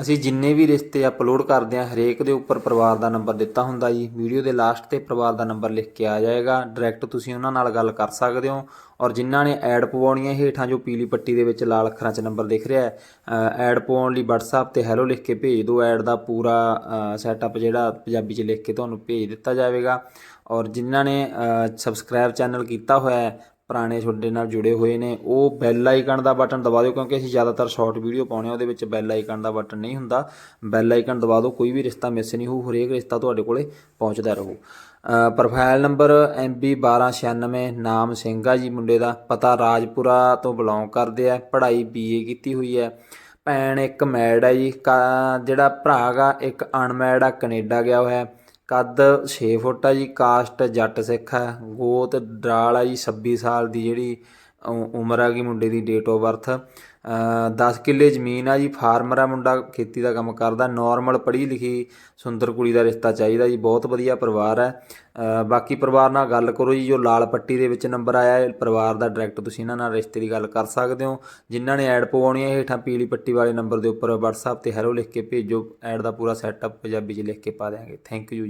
ਅਸੀਂ ਜਿੰਨੇ ਵੀ ਰਿਸ਼ਤੇ ਅਪਲੋਡ ਕਰਦੇ ਹਾਂ, ਹਰੇਕ ਦੇ ਉੱਪਰ ਪਰਿਵਾਰ ਦਾ ਨੰਬਰ ਦਿੱਤਾ ਹੁੰਦਾ ਜੀ। ਵੀਡੀਓ ਦੇ ਲਾਸਟ ਤੇ ਪਰਿਵਾਰ ਦਾ ਨੰਬਰ ਲਿਖ ਕੇ ਆ ਜਾਏਗਾ। ਡਾਇਰੈਕਟ ਤੁਸੀਂ ਉਹਨਾਂ ਨਾਲ ਗੱਲ ਕਰ ਸਕਦੇ ਹੋ। ਔਰ ਜਿਨ੍ਹਾਂ ਨੇ ਐਡ ਪਵਾਉਣੀ ਹੈ ਹੇਠਾਂ ਜੋ ਪੀਲੀ ਪੱਟੀ ਦੇ ਵਿੱਚ ਲਾਲ ਅੱਖਰਾਂ 'ਚ ਨੰਬਰ ਦਿਖ ਰਿਹਾ ਹੈ ਐਡ ਪਵਾਉਣ ਲਈ WhatsApp ਤੇ ਹੈਲੋ ਲਿਖ ਕੇ ਭੇਜ ਦਿਓ। ਐਡ ਦਾ ਪੂਰਾ ਸੈਟਅਪ ਜਿਹੜਾ ਪੰਜਾਬੀ 'ਚ ਲਿਖ ਕੇ ਤੁਹਾਨੂੰ ਭੇਜ ਦਿੱਤਾ ਜਾਵੇਗਾ। ਔਰ ਜਿਨ੍ਹਾਂ ਨੇ ਸਬਸਕ੍ਰਾਈਬ ਚੈਨਲ ਕੀਤਾ ਹੋਇਆ ਹੈ ਪੁਰਾਣੇ ਤੁਹਾਡੇ ਨਾਲ ਜੁੜੇ ਹੋਏ ਨੇ, ਉਹ ਬੈਲ ਆਈਕਨ ਦਾ ਬਟਨ ਦਬਾ ਦਿਓ ਕਿਉਂਕਿ ਅਸੀਂ ਜ਼ਿਆਦਾਤਰ ਸ਼ਾਰਟ ਵੀਡੀਓ ਪਾਉਣੇ ਆ, ਉਹਦੇ ਵਿੱਚ ਬੈਲ ਆਈਕਨ ਦਾ ਬਟਨ ਨਹੀਂ ਹੁੰਦਾ। ਬੈਲ ਆਈਕਨ ਦਬਾ ਦਿਓ, ਕੋਈ ਵੀ ਰਿਸ਼ਤਾ ਮਿਸ ਨਹੀਂ ਹੋਊ, ਹਰੇਕ ਰਿਸ਼ਤਾ ਤੁਹਾਡੇ ਕੋਲੇ ਪਹੁੰਚਦਾ ਰਹੂ। ਪ੍ਰੋਫਾਈਲ ਨੰਬਰ MB1296 ਨਾਮ ਸਿੰਘ ਆ ਜੀ ਮੁੰਡੇ ਦਾ, ਪਤਾ ਰਾਜਪੁਰਾ ਤੋਂ ਬਿਲੋਂਗ ਕਰਦੇ ਆ, ਪੜ੍ਹਾਈ BA ਕੀਤੀ ਹੋਈ ਹੈ। ਭੈਣ ਇੱਕ ਮੈਡ ਹੈ ਜੀ, ਕਾ- ਜਿਹੜਾ ਭਰਾ ਗਾ ਇੱਕ ਅਨਮੈਡ ਆ, ਕੈਨੇਡਾ ਗਿਆ ਹੋਇਆ ਹੈ। ਕੱਦ 6 ਫੁੱਟ ਆ ਜੀ, ਕਾਸਟ ਜੱਟ ਸਿੱਖ ਹੈ ਗੋਤ ਡਰਾਲ ਆ ਜੀ 26 ਸਾਲ ਦੀ ਜਿਹੜੀ ਉਮਰ ਆ ਗਈ ਮੁੰਡੇ ਦੀ ਡੇਟ ਆਫ ਬਰਥ 10 ਕਿੱਲੇ ਜ਼ਮੀਨ ਆ ਜੀ, ਫਾਰਮਰ ਆ ਮੁੰਡਾ, ਖੇਤੀ ਦਾ ਕੰਮ ਕਰਦਾ ਨਾਰਮਲ ਪੜ੍ਹੀ ਲਿਖੀ ਸੁੰਦਰ ਕੁੜੀ ਦਾ ਰਿਸ਼ਤਾ ਚਾਹੀਦਾ ਜੀ, ਬਹੁਤ ਵਧੀਆ ਪਰਿਵਾਰ ਹੈ ਬਾਕੀ ਪਰਿਵਾਰ ਨਾਲ ਗੱਲ ਕਰੋ ਜੀ, ਜੋ ਲਾਲ ਪੱਟੀ ਦੇ ਵਿੱਚ ਨੰਬਰ ਆਇਆ ਹੈ ਪਰਿਵਾਰ ਦਾ ਡਾਇਰੈਕਟ ਤੁਸੀਂ ਇਹਨਾਂ ਨਾਲ ਰਿਸ਼ਤੇ ਦੀ ਗੱਲ ਕਰ ਸਕਦੇ ਹੋ। ਜਿਨ੍ਹਾਂ ਨੇ ਐਡ ਪਵਾਉਣੀ ਹੈ ਹੇਠਾਂ ਪੀਲੀ ਪੱਟੀ ਵਾਲੇ ਨੰਬਰ ਦੇ ਉੱਪਰ WhatsApp ਤੇ ਹੈਲੋ ਲਿਖ ਕੇ ਭੇਜੋ ਐਡ ਦਾ ਪੂਰਾ ਸੈਟਅਪ ਪੰਜਾਬੀ 'ਚ ਲਿਖ ਕੇ ਪਾ ਦਿਆਂਗੇ। ਥੈਂਕ ਯੂ ਜੀ।